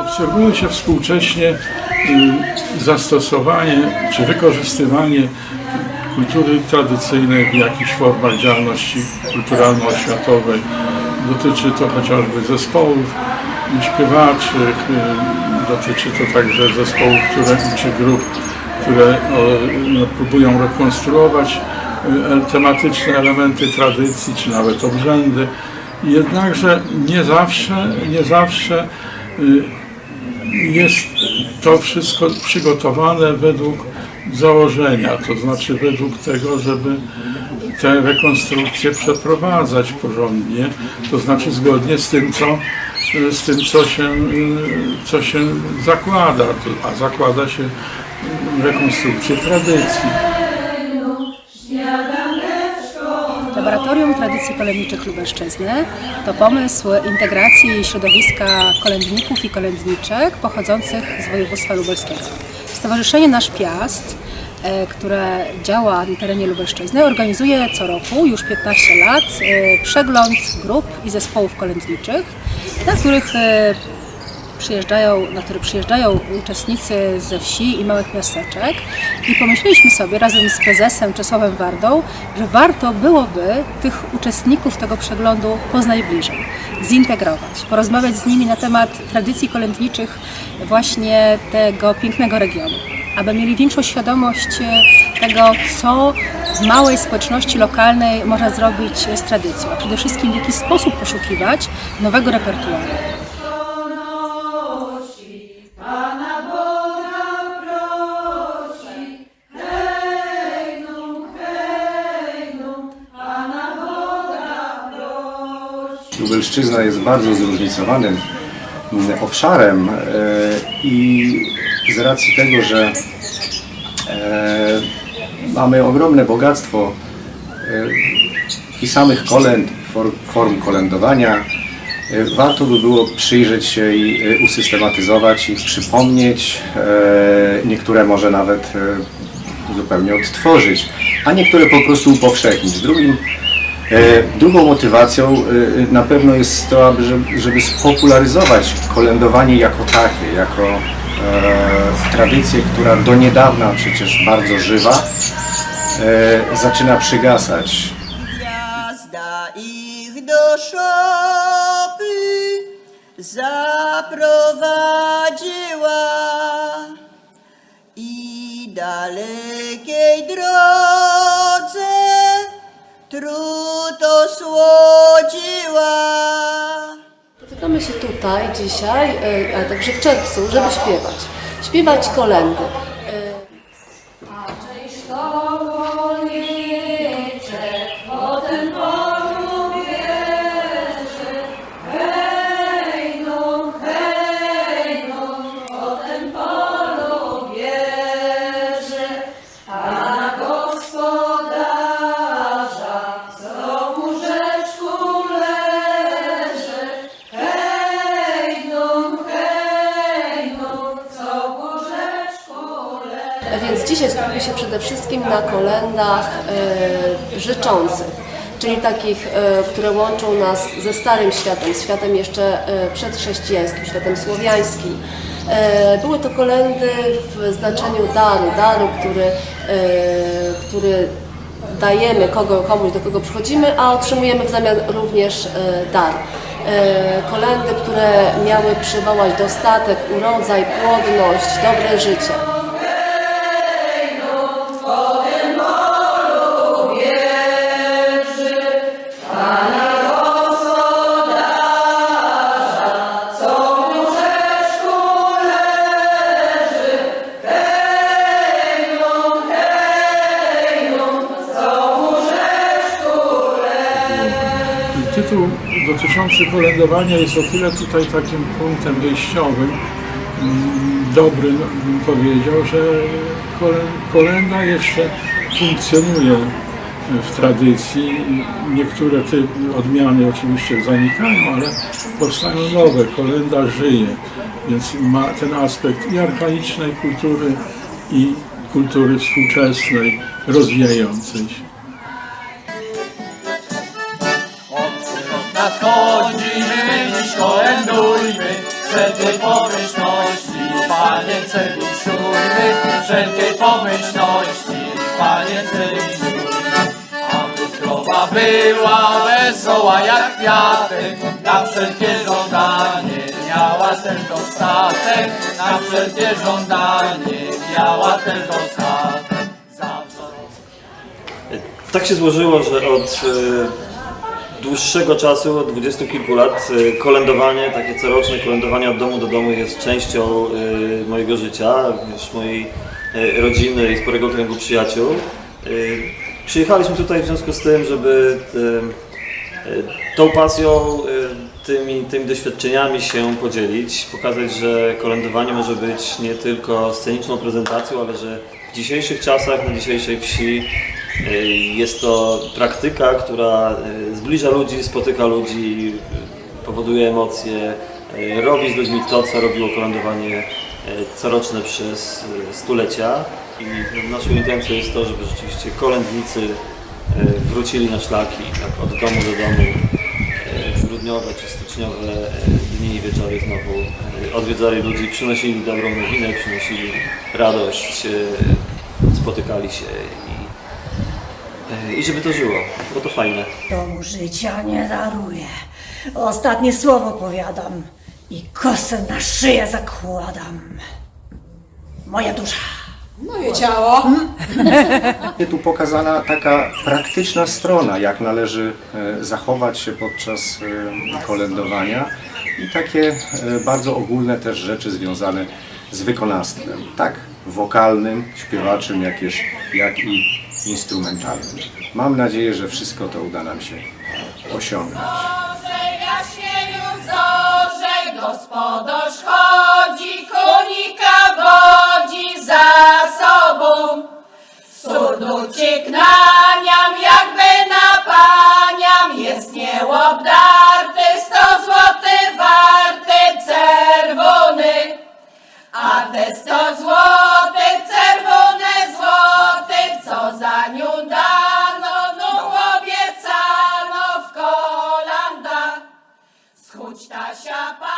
Obserwuje się współcześnie y, zastosowanie czy wykorzystywanie kultury tradycyjnej w jakichś formach działalności kulturalno-oświatowej. Dotyczy to chociażby zespołów śpiewaczych, y, dotyczy to także zespołów które, czy grup, które no, próbują rekonstruować tematyczne elementy tradycji, czy nawet obrzędy. Jednakże nie zawsze, nie zawsze y, jest to wszystko przygotowane według założenia, to znaczy według tego, żeby te rekonstrukcje przeprowadzać porządnie, to znaczy zgodnie z tym, co, z tym, co, się, co się zakłada, a zakłada się rekonstrukcję tradycji. Laboratorium Tradycji Kolędniczych Lubelszczyzny to pomysł integracji środowiska kolędników i kolędniczek pochodzących z województwa lubelskiego. Stowarzyszenie Nasz Piast, e, które działa na terenie Lubelszczyzny, organizuje co roku, już 15 lat, e, przegląd grup i zespołów kolędniczych, na których e, przyjeżdżają, na który przyjeżdżają uczestnicy ze wsi i małych miasteczek i pomyśleliśmy sobie razem z prezesem Czesławem Wardą, że warto byłoby tych uczestników tego przeglądu poznać bliżej, zintegrować, porozmawiać z nimi na temat tradycji kolędniczych właśnie tego pięknego regionu, aby mieli większą świadomość tego, co w małej społeczności lokalnej można zrobić z tradycją, a przede wszystkim w jaki sposób poszukiwać nowego repertuaru. Lubelszczyzna jest bardzo zróżnicowanym mm, obszarem e, i z racji tego, że e, mamy ogromne bogactwo e, i samych kolęd, form kolędowania, warto by było przyjrzeć się i usystematyzować i przypomnieć, niektóre może nawet zupełnie odtworzyć, a niektóre po prostu upowszechnić. Drugim Drugą motywacją e, na pewno jest to, aby, żeby- spopularyzować kolędowanie jako takie, jako e, tradycję, która do niedawna przecież bardzo żywa, e, zaczyna przygasać. Gwiazda ich do szopy zaprowadziła i dalekiej drodze trud osłodziła. Spotykamy się tutaj dzisiaj, e, a także w czerwcu, żeby śpiewać. Śpiewać kolendy. Więc dzisiaj skupimy się przede wszystkim na kolendach e, życzących czyli takich, e, które łączą nas ze Starym Światem, światem jeszcze e, przedchrześcijańskim, światem słowiańskim. Były to kolendy w znaczeniu daru, daru, który, który dajemy kogo, komuś, do kogo przychodzimy, a otrzymujemy w zamian również dar. Kolendy, które miały przywołać dostatek, urodzaj, płodność, dobre życie. Tytuł dotyczący kolędowania jest o tyle tutaj takim punktem wyjściowym, mm, dobrym bym powiedział, że kolenda jeszcze funkcjonuje w tradycji. Niektóre te odmiany oczywiście zanikają, ale powstają nowe. Kolenda żyje, więc ma ten aspekt i archaicznej kultury, i kultury współczesnej, rozwijającej się. Wszelkiej pomyślności, Panie celiszujmy, wszelkiej pomyślności, Panie celiszujmy. Aby zdrowa była, wesoła jak kwiatek, na wszelkie żądanie miała też dostatek, na wszelkie żądanie miała też dostatek. Tak się złożyło, że od e, dłuższego czasu, od dwudziestu kilku lat, e, kolędowanie, takie coroczne kolędowanie od domu do domu jest częścią e, mojego życia, również mojej e, rodziny i sporego kręgu przyjaciół. Przyjechaliśmy tutaj w związku z tym, żeby tą pasją, tymi, tymi doświadczeniami się podzielić, pokazać, że kolędowanie może być nie tylko sceniczną prezentacją, ale że w dzisiejszych czasach, na dzisiejszej wsi jest to praktyka, która e, zbliża ludzi, spotyka ludzi, e, powoduje emocje, robi z ludźmi to, co robiło kolędowanie coroczne przez stulecia. I naszą intencją jest to, żeby rzeczywiście kolędnicy wrócili na szlaki, tak od domu do domu, e, grudniowe czy styczniowe dni i wieczory znowu odwiedzali ludzi, przynosili dobrą nowinę, przynosili radość, spotykali się i, e, i żeby to żyło, bo to fajne. Domu życia nie daruję. Ostatnie słowo powiadam i kosę na szyję zakładam. Moja dusza. Jest tu pokazana taka praktyczna strona, jak należy e, zachować się podczas e, kolędowania i takie e, bardzo ogólne też rzeczy związane z wykonawstwem, tak wokalnym, śpiewaczym, jakieś, jak i instrumentalnym. Mam nadzieję, że wszystko to uda nam się osiągnąć. Zorze, gospodarz chodzi, konika wodzi za sobą. Surducik naniam, jakby Shapa.